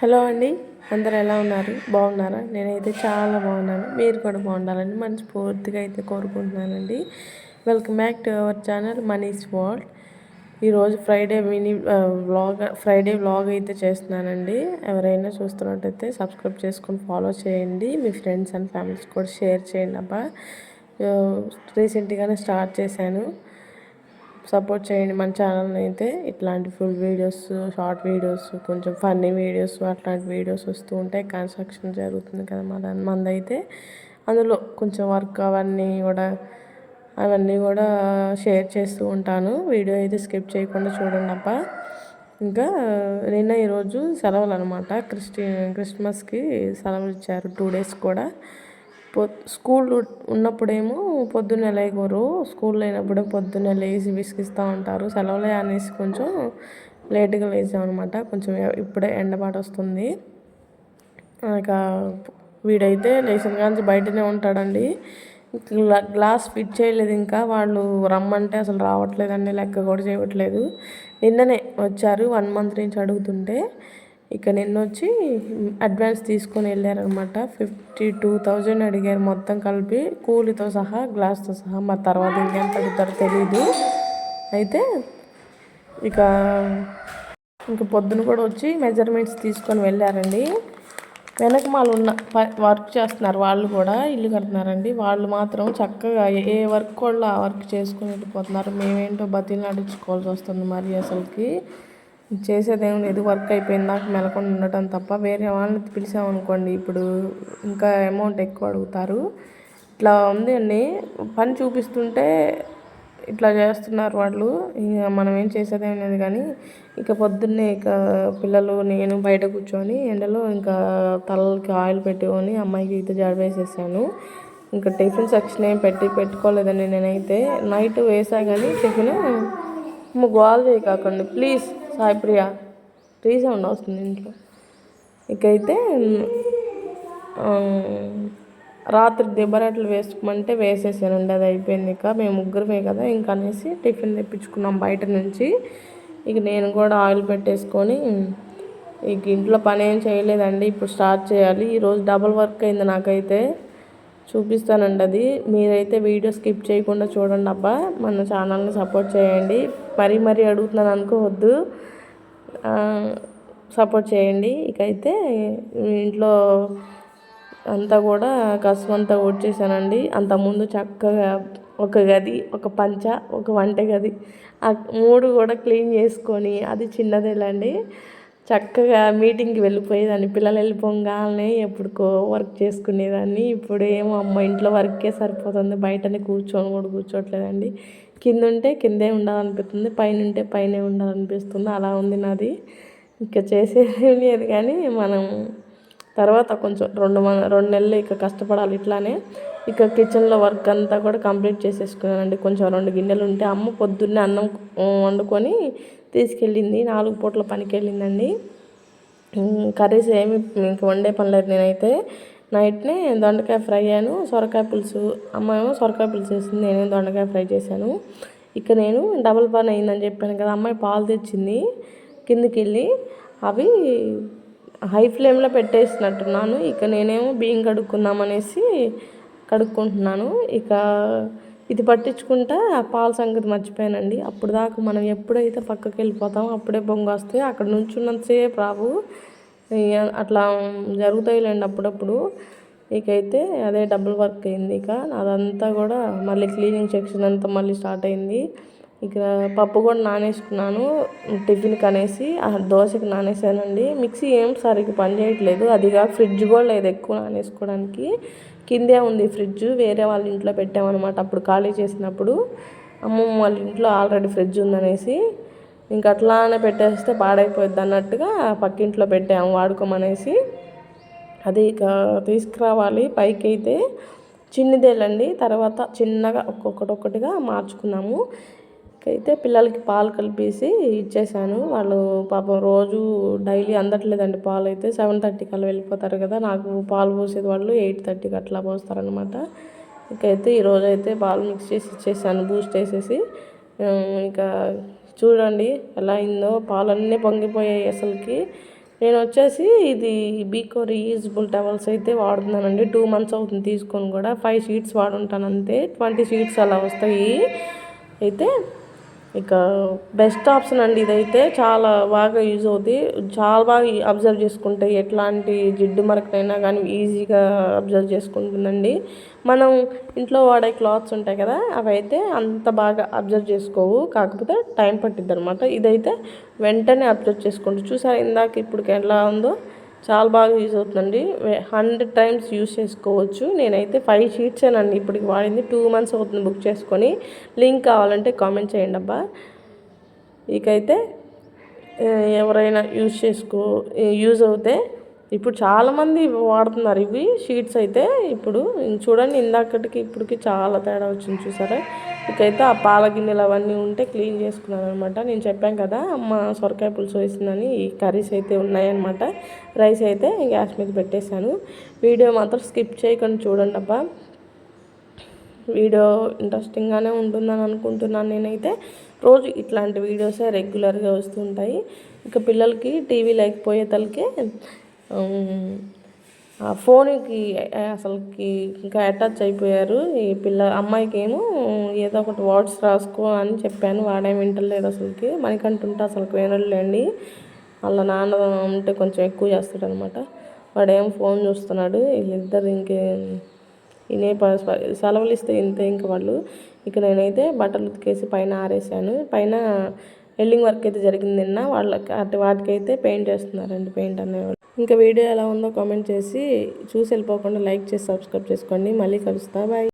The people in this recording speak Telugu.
హలో అండి అందరు ఎలా ఉన్నారు? బాగున్నారా? నేనైతే చాలా బాగున్నాను. మీరు కూడా బాగుండాలని మనస్ఫూర్తిగా అయితే కోరుకుంటున్నానండి. Welcome back to our channel Mani's world ఈరోజు Friday mini vlog Friday vlog అయితే చేస్తున్నానండి. ఎవరైనా చూస్తున్నట్టయితే సబ్స్క్రైబ్ చేసుకొని ఫాలో చేయండి. మీ ఫ్రెండ్స్ అండ్ ఫ్యామిలీస్ కూడా షేర్ చేయండి అబ్బా. రీసెంట్గానే స్టార్ట్ చేశాను. సపోర్ట్ చేయండి మన ఛానల్ని అయితే. ఇట్లాంటి ఫుల్ వీడియోస్ షార్ట్ వీడియోస్ కొంచెం ఫన్నీ వీడియోస్ అట్లాంటి వీడియోస్ వస్తూ ఉంటాయి. కన్స్ట్రక్షన్ జరుగుతుంది కదా మన మందైతే. అందులో కొంచెం వర్క్ అవన్నీ కూడా అవన్నీ కూడా షేర్ చేస్తూ ఉంటాను. వీడియో అయితే స్కిప్ చేయకుండా చూడండి అప్ప ఇంకా నిన్న ఈరోజు సెలవులు అనమాట క్రిస్టి క్రిస్మస్కి సెలవులు ఇచ్చారు. టూ డేస్ కూడా. పొ స్కూల్ ఉన్నప్పుడేమో పొద్దున్నే లేకోరు స్కూల్ లేనప్పుడే పొద్దున్నే లేచి విసిగిస్తూ ఉంటారు. సెలవులే అనేసి కొంచెం లేట్గా లేచామన్నమాట. కొంచెం ఇప్పుడే ఎండబాటు వస్తుంది ఇక వీడైతే లేచిన కానీ బయటనే ఉంటాడండి. గ్లాస్ ఫిట్ చేయలేదు ఇంకా. వాళ్ళు రమ్మంటే అసలు రావట్లేదండి. లెక్క కూడా చేయట్లేదు. నిన్ననే వచ్చారు. వన్ మంత్ నుంచి అడుగుతుంటే ఇక నిన్న వచ్చి అడ్వాన్స్ తీసుకొని వెళ్ళారనమాట ఫిఫ్టీ టూ థౌజండ్ అడిగారు మొత్తం కలిపి. కూలితో సహా గ్లాస్తో సహా. మరి తర్వాత ఇంకెంత అడుగుతారో తెలీదు. అయితే ఇక ఇంక పొద్దున కూడా వచ్చి మెజర్మెంట్స్ తీసుకొని వెళ్ళారండి. వెనక మాలు ఉన్న వర్క్ చేస్తున్నారు వాళ్ళు కూడా ఇల్లు కడుతున్నారండి. వాళ్ళు మాత్రం చక్కగా ఏ వర్క్ కూడా ఆ వర్క్ చేసుకుని వెళ్ళిపోతున్నారు. మేమేంటో బతిని నడుచుకోవాల్సి వస్తుంది మరి అసలుకి. చేసేదేం లేదు వర్క్ అయిపోయింది నాకు మెలకుండా ఉండటం తప్ప వేరే వాళ్ళని పిలిచామనుకోండి ఇప్పుడు ఇంకా అమౌంట్ ఎక్కువ అడుగుతారు. ఇట్లా ఉంది అండి. పని చూపిస్తుంటే ఇట్లా చేస్తున్నారు వాళ్ళు. ఇక మనం ఏం చేసేదేం లేదు కానీ ఇక పొద్దున్నే ఇక పిల్లలు నేను బయట కూర్చొని ఎండలో ఇంకా తలకి ఆయిల్ పెట్టుకొని అమ్మాయికి ఈత జాడ వేసేసాను. ఇంకా టిఫిన్ సెక్షన్ ఏం పెట్టి పెట్టుకోలేదండి నేనైతే. నైట్ వేసా కానీ టిఫిన్ గోల్ చేయకాకండి ప్లీజ్. సాయిప్రియ రీసౌండ్ వస్తుంది ఇంట్లో. ఇకైతే రాత్రి దిబ్బరట్లు వేసుకోమంటే వేసేసానండి అది అయిపోయింది ఇక. మేము ముగ్గురమే కదా ఇంక అనేసి టిఫిన్ తెప్పించుకున్నాం బయట నుంచి. ఇక నేను కూడా ఆయిల్ పెట్టేసుకొని ఇక ఇంట్లో పని ఏం చేయలేదండి ఇప్పుడు స్టార్ట్ చేయాలి. ఈరోజు డబల్ వర్క్ అయింది నాకైతే. చూపిస్తానండి అది. మీరైతే వీడియో స్కిప్ చేయకుండా చూడండి అబ్బా. మన ఛానల్ని సపోర్ట్ చేయండి. మరీ మరీ అడుగుతున్నాను అనుకోవద్దు సపోర్ట్ చేయండి. ఇకైతే ఇంట్లో అంతా కూడా కసుమంతా వచ్చేసానండి అంతకుముందు చక్కగా ఒక గది ఒక పంచ ఒక వంట గది ఆ మూడు కూడా క్లీన్ చేసుకొని అది చిన్నదేలండి. చక్కగా మీటింగ్కి వెళ్ళిపోయేదాన్ని. పిల్లలు వెళ్ళిపోగానే ఎప్పుడుకో వర్క్ చేసుకునేదాన్ని. ఇప్పుడు ఏమో అమ్మ ఇంట్లో వర్కే సరిపోతుంది. బయటనే కూర్చొని కూడా కూర్చోట్లేదండి. కింద ఉంటే కిందే ఉండాలనిపిస్తుంది. పైన ఉంటే పైనే ఉండాలనిపిస్తుంది. అలా ఉంది నాది. ఇక చేసేది లేదు. కానీ మనం తర్వాత కొంచెం రెండు రెండు నెలలు ఇక కష్టపడాలి ఇట్లానే. ఇక కిచెన్లో వర్క్ అంతా కూడా కంప్లీట్ చేసేసుకున్నానండి. కొంచెం రెండు గిన్నెలు ఉంటే అమ్మ పొద్దున్నే అన్నం వండుకొని తీసుకెళ్ళింది. నాలుగు పూట్ల పనికి వెళ్ళిందండి కర్రీస్ ఏమి ఇంకా వండే పని లేదు నేనైతే. నైట్నే దొండకాయ ఫ్రై అయ్యాను. సొరకాయ పులుసు అమ్మ ఏమో సొరకాయ పులుసు వేసింది నేనే దొండకాయ ఫ్రై చేశాను. ఇక నేను డబుల్ పని అయిందని చెప్పాను కదా అమ్మాయి పాలు తెచ్చింది కిందికి వెళ్ళి అవి హై ఫ్లేమ్లో పెట్టేసినట్టున్నాను. ఇక నేనేమో బియ్యం కడుక్కుందాం అనేసి కడుక్కుంటున్నాను. ఇక ఇది పట్టించుకుంటా పాల సంగతి మర్చిపోయానండి. అప్పుడు దాకా మనం ఎప్పుడైతే పక్కకి వెళ్ళిపోతామో అప్పుడే బొంగ వస్తే అక్కడ నుంచున్నంతసేపు రావు. అట్లా జరుగుతాయిలేండి అప్పుడప్పుడు. ఇకైతే అదే డబుల్ వర్క్ అయింది ఇక. అదంతా కూడా మళ్ళీ క్లీనింగ్ సెక్షన్ అంతా మళ్ళీ స్టార్ట్ అయింది. ఇక పప్పు కూడా నానేసుకున్నాను టిఫిన్కి అనేసి ఆ దోశకి నానేసానండి. మిక్సీ ఏం సరిగ్గా పని చేయట్లేదు అదిగా ఫ్రిడ్జ్ కూడా లేదు ఎక్కువ నానేసుకోవడానికి. కిందే ఉంది ఫ్రిడ్జ్ వేరే వాళ్ళ ఇంట్లో పెట్టామన్నమాట అప్పుడు ఖాళీ చేసినప్పుడు. అమ్మమ్మ వాళ్ళ ఇంట్లో ఆల్రెడీ ఫ్రిడ్జ్ ఉందనేసి ఇంక అట్లానే పెట్టేస్తే పాడైపోద్ది అన్నట్టుగా పక్కింట్లో పెట్టాము వాడుకోమనేసి. అది ఇక తీసుకురావాలి పైకి అయితే చిన్నదేలండి తర్వాత చిన్నగా ఒక్కొక్కటి ఒక్కటిగా మార్చుకున్నాము. అయితే పిల్లలకి పాలు కలిపేసి ఇచ్చేసాను వాళ్ళు పాపం రోజు డైలీ అందట్లేదండి పాలు అయితే. సెవెన్ థర్టీకి అలా వెళ్ళిపోతారు కదా నాకు పాలు పోసేది వాళ్ళు ఎయిట్ థర్టీకి అట్లా పోస్తారనమాట ఇకైతే ఈరోజు అయితే పాలు మిక్స్ చేసి ఇచ్చేసాను బూస్ట్ వేసేసి. ఇంకా చూడండి ఎలా అయిందో. పాలన్నీ పొంగిపోయాయి అసలుకి. నేను వచ్చేసి ఇది బీకో రీయూజబుల్ టవల్స్ అయితే వాడుతున్నానండి. టూ మంత్స్ అవుతుంది తీసుకొని కూడా. ఫైవ్ షీట్స్ వాడుంటాను అంతే. ట్వంటీ షీట్స్ అలా వస్తాయి. అయితే ఇక బెస్ట్ ఆప్షన్ అండి ఇదైతే చాలా బాగా యూజ్ అవుతుంది చాలా బాగా అబ్జర్వ్ చేసుకుంటాయి ఎట్లాంటి జిడ్డు మరకనైనా కానీ ఈజీగా అబ్జర్వ్ చేసుకుంటుందండి. మనం ఇంట్లో వాడే క్లాత్స్ ఉంటాయి కదా అవి అయితే అంత బాగా అబ్జర్వ్ చేసుకోవు. కాకపోతే టైం పట్టిద్ది అనమాట ఇదైతే వెంటనే అబ్జర్వ్ చేసుకుంటు చూసారు ఇందాక ఇప్పుడు ఎలా ఉందో? చాలా బాగా యూజ్ అవుతుందండి. హండ్రెడ్ టైమ్స్ యూజ్ చేసుకోవచ్చు. నేనైతే ఫైవ్ షీట్స్ అండి ఇప్పటికి వాడింది. టూ మంత్స్ అవుతుంది బుక్ చేసుకొని. లింక్ కావాలంటే కామెంట్ చేయండి అబ్బా. ఇకైతే ఎవరైనా యూజ్ చేసుకో యూజ్ అవుతే ఇప్పుడు చాలామంది వాడుతున్నారు ఇవి. షీట్స్ అయితే ఇప్పుడు చూడండి ఇందాకటికి ఇప్పటికి చాలా తేడా వచ్చింది చూసారా? ఇకైతే ఆ పాల గిన్నెలు అవన్నీ ఉంటే క్లీన్ చేసుకున్నాను అనమాట నేను చెప్పాను కదా అమ్మ సొరకాయ పులుసు వేసిందని ఈ కర్రీస్ అయితే ఉన్నాయన్నమాట. రైస్ అయితే గ్యాస్ మీద పెట్టేశాను. వీడియో మాత్రం స్కిప్ చేయకుండా చూడండి అబ్బా. వీడియో ఇంట్రెస్టింగ్గానే ఉంటుందని అనుకుంటున్నాను నేనైతే. రోజు ఇట్లాంటి వీడియోసే రెగ్యులర్గా వస్తుంటాయి. ఇక పిల్లలకి టీవీ లేకపోయే తలకి ఫోన్కి అసలుకి ఇంకా అటాచ్ అయిపోయారు. ఈ పిల్ల అమ్మాయికి ఏమో ఏదో ఒకటి వర్డ్స్ రాసుకో అని చెప్పాను. వాడేం వింటలేదు అసలుకి. మనకంటుంటే అసలు వినలేండి వాళ్ళ నాన్న ఉంటే కొంచెం ఎక్కువ చేస్తాడు అనమాట వాడేం ఫోన్ చూస్తున్నాడు. వీళ్ళిద్దరు ఇంకే ఇనే సెలవులు ఇస్తే ఇంతే ఇంకా వాళ్ళు. ఇక నేనైతే బట్టలు ఉతికేసి పైన ఆరేసాను పైన వెల్డింగ్ వర్క్ అయితే జరిగింది నిన్న. వాళ్ళకి అటు వాటికైతే పెయింట్ వేస్తున్నారండి పెయింట్ అనేవాళ్ళు ఇంకా వీడియో ఎలా ఉందో కామెంట్ చేసి చూసి వెళ్ళిపోకుండా లైక్ చేసి సబ్స్క్రైబ్ చేసుకోండి. మళ్ళీ కలుస్తా. బాయ్.